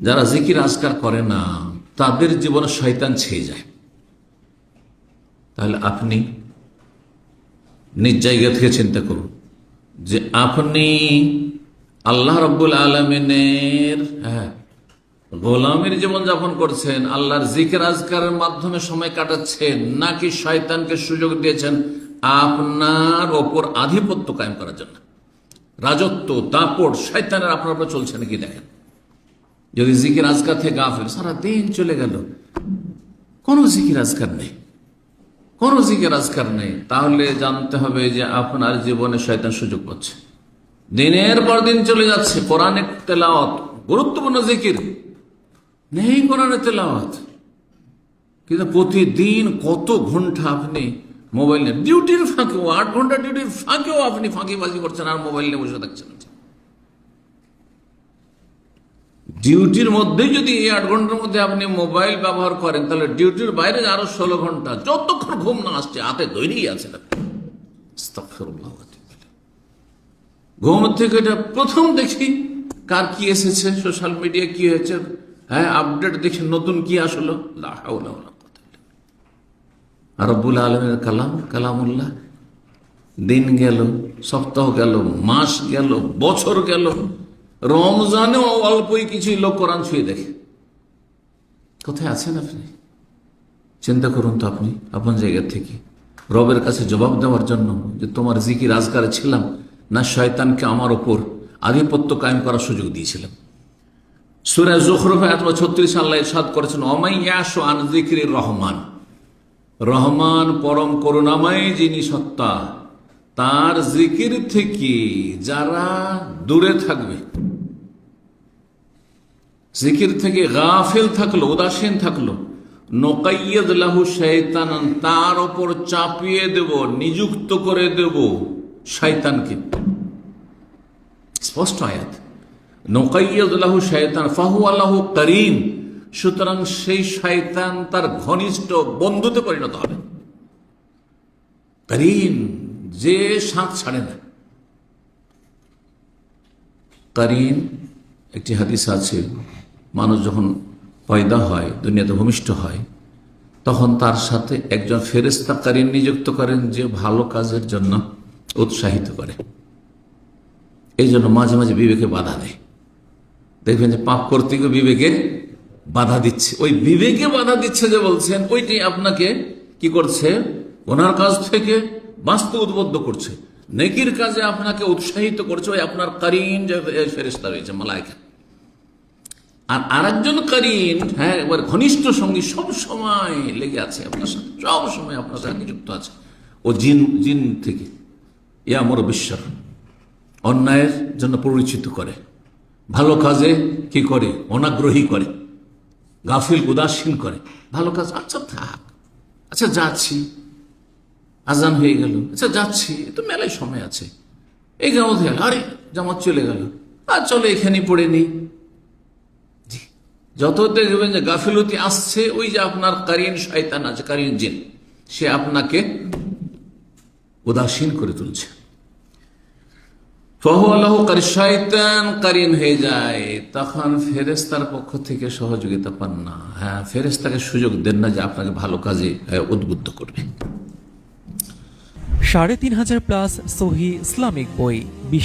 যারা জিকির আজকার করে না, তাদের জীবনে শয়তান ছেয়ে যায়। তাহলে আপনি নিজ জায়গা থেকে চিন্তা করুন যে আপনি আল্লাহ রব্বুল আলমিনের হ্যাঁ গোলামের জীবন যাপন করছেন, আল্লাহর জিকের আজকারের মাধ্যমে সময় কাটাচ্ছেন, নাকি শয়তানকে সুযোগ দিয়েছেন আপনার ওপর আধিপত্য কায়েম করার জন্য? রাজত্ব, দাপট, শয়তানের আপনার উপর চলছে নাকি দেখেন? যদি জিকির আজকার থেকে গাফেল, সারা দিন চলে গেল। কোনো জিকির আজকার নেই। কোনো জিকির আজকার নেই। তাহলে জানতে হবে যে আপনার জীবনে শয়তান সুযোগ পাচ্ছে। দিনের পর দিন চলে যাচ্ছে। কোরআনের তেলাওয়াত, গুরুত্বপূর্ণ জিকির। নেই কোরআনের তেলাওয়াত। কিন্তু প্রতিদিন কত ঘণ্টা আপনি মোবাইল নিয়ে, ডিউটির ফাঁকেও, আট ঘণ্টা ডিউটির ফাঁকেও আপনি ফাঁকিবাজি করছেন আর মোবাইল নিয়ে বসে থাকছেন। ডিউটির মধ্যে যদি এই আট ঘণ্টার মধ্যে আপনি মোবাইল ব্যবহার করেন, তাহলে ডিউটির বাইরে আরও ষোলো ঘণ্টা, যতক্ষণ ঘুম না আসছে, হাতে তৈরি আছে ঘুম থেকে এটা প্রথম দেখি, কার কি এসেছে, সোশ্যাল মিডিয়া কি হয়েছে হ্যাঁ আপডেট দেখি নতুন কি আসলো। লা হাওলা ওয়ালা কুওয়াতা ইল্লা বিল্লাহ। আর রব্বুল আলমের কালাম, কালামুল্লাহ, দিন গেল, সপ্তাহ গেল, মাস গেল, বছর গেল রমজানেও অল্পই কিছুই লোক কোরআন ছুঁয়ে দেখে। কোথায় আছেন আপনি? চিন্তা করুন তো আপনি, আপন জায়গা থেকে। রবের কাছে জবাব দেওয়ার জন্য যে তোমার জিকির আজকারে ছিলাম, না শয়তানকে আমার ওপর আধিপত্য কায়েম করার সুযোগ দিয়েছিলাম। সুরা জোখরফ অথবা ছত্রিশ আল্লাহ সাদ করেছেন অমাইয়াস আন জিকির রহমান। রহমান পরম করুণাময় যিনি সত্তা, তার জিকির থেকে যারা দূরে থাকবে জিকির থেকে গাফেল থাকল, উদাসীন থাকল। নকাইয়দ লাহু শয়তান তার ওপর চাপিয়ে দেব, নিযুক্ত করে দেব শয়তানকে স্পষ্ট আয়াত। নকাইয়দ লাহু শয়তান ফাহু আল্লাহ করিম, সুতরাং সেই শয়তান তার ঘনিষ্ঠ বন্ধুতে পরিণত হবে। করিম, যে সাঁত ছাড়ে না। কারিন একটি হাদিস আছে মানুষ যখন পয়দা হয়, দুনিয়াতে ভূমিষ্ঠ হয়, তখন তার সাথে একজন ফেরেস্তা কারিন নিযুক্ত করেন যে ভালো কাজের জন্য উৎসাহিত করে। এই জন্য মাঝে মাঝে বিবেকে বাধা দেয়। দেখবেন যে পাপ করতে বিবেকে বাধা দিচ্ছে। ওই বিবেকে বাধা দিচ্ছে যে বলছেন, ওইটি আপনাকে কি করছে? ওনার কাজ থেকে বাঁচতে উদ্বুদ্ধ করছে। নেকির কাজে আপনাকে উৎসাহিত করছে। ওই আপনার কারিন যে ফেরেস্তা রয়েছে মালাইকা আর আরেকজন কারিন হ্যাঁ এবার ঘনিষ্ঠ সঙ্গী সব সময় লেগে আছে আপনার সাথে, সব সময় আপনার সাথে নিযুক্ত আছে। ও জিন জিন থেকে, এ আমার বিশ্বাস অন্যায়ের জন্য পরিচিত করে। ভালো কাজে কি করে? অনাগ্রহী করে। গাফিল, উদাসীন করে। ভালো কাজ আচ্ছা থাক। আচ্ছা যাচ্ছি। আজান হয়ে গেল। আচ্ছা যাচ্ছি। তো মেলায় সময় আছে। এই জামাত আরে, জামাত চলে গেল। আর চলো এখানেই পড়ে নিই যত দেখবেন যে গাফিলতি আসছে, ওই যে আপনার কারিন শয়তান আছে, কারিন জিন, সে আপনাকে উদাসীন করে তুলছে। হয়ে যায়। তখন ফেরেস্তার পক্ষ থেকে সহযোগিতা পান না। হ্যাঁ ফেরেস্তাকে সুযোগ দেন না যে আপনাকে ভালো কাজে উদ্বুদ্ধ করবে। সাড়ে তিন হাজার প্লাস সহি ইসলামিক বই